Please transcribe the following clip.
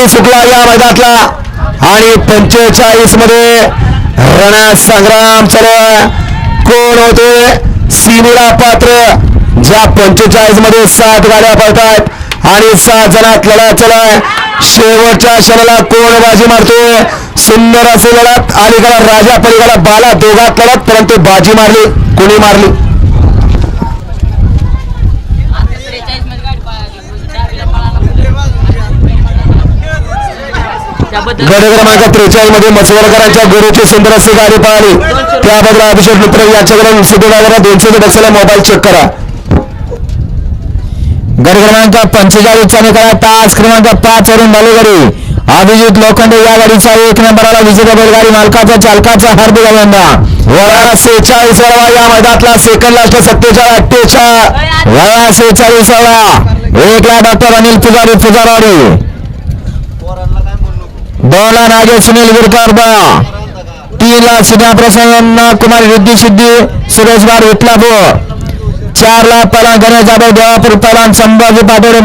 माळी सुटला या मैदानातला आणि पंचेचाळीसमध्ये रणा संग्राम चालू. कोण होते? सिमीला पात्र ज्या पंचेचाळीसमध्ये सात गाड्या पडतात आणि सात जणात लढा चला शेवटच्या क्षणाला कोण बाजी मारतोय सुंदर असे लढत. अलीकडे राजा पलीकडे बाला दोघात लढत परंतु बाजी मारली कोणी मारली? गड क्रमांक त्रेचाळीसमध्ये मसवडकरांच्या गुरुची सुंदर अशी गाडी पळाली. त्याबद्दल अभिषेक मित्र यांच्याकडून सिद्धीनगरला दोनशे बसलेला मोबाईल चेक करा. गड क्रमांक पंचेचाळीसच्या निकालात तास क्रमांक पाच वरून बालुगडी अभिजित लोखंडे या गाडीचा एक नंबरला विजेता बैलगाडी मालकाचा चालकाचा हार्दिक अभिनंदन. वळा सेहेचाळीस वळवा या मैदानातला सेकंड लास्ट सत्तेचाळीस अठ्ठेचाळीस वळा सेहेचाळीस वळा एक ला डॉक्टर अनिल पुजारी पुजारवाडी दोन ला सुनील गिरकर तीनला सुधा प्रसन्न कुमार रिद्धी सिद्धी सुरेश बार विटलापूर चारला पलान गणेश जाधव देवापूर पलान संभाजी पाटोळे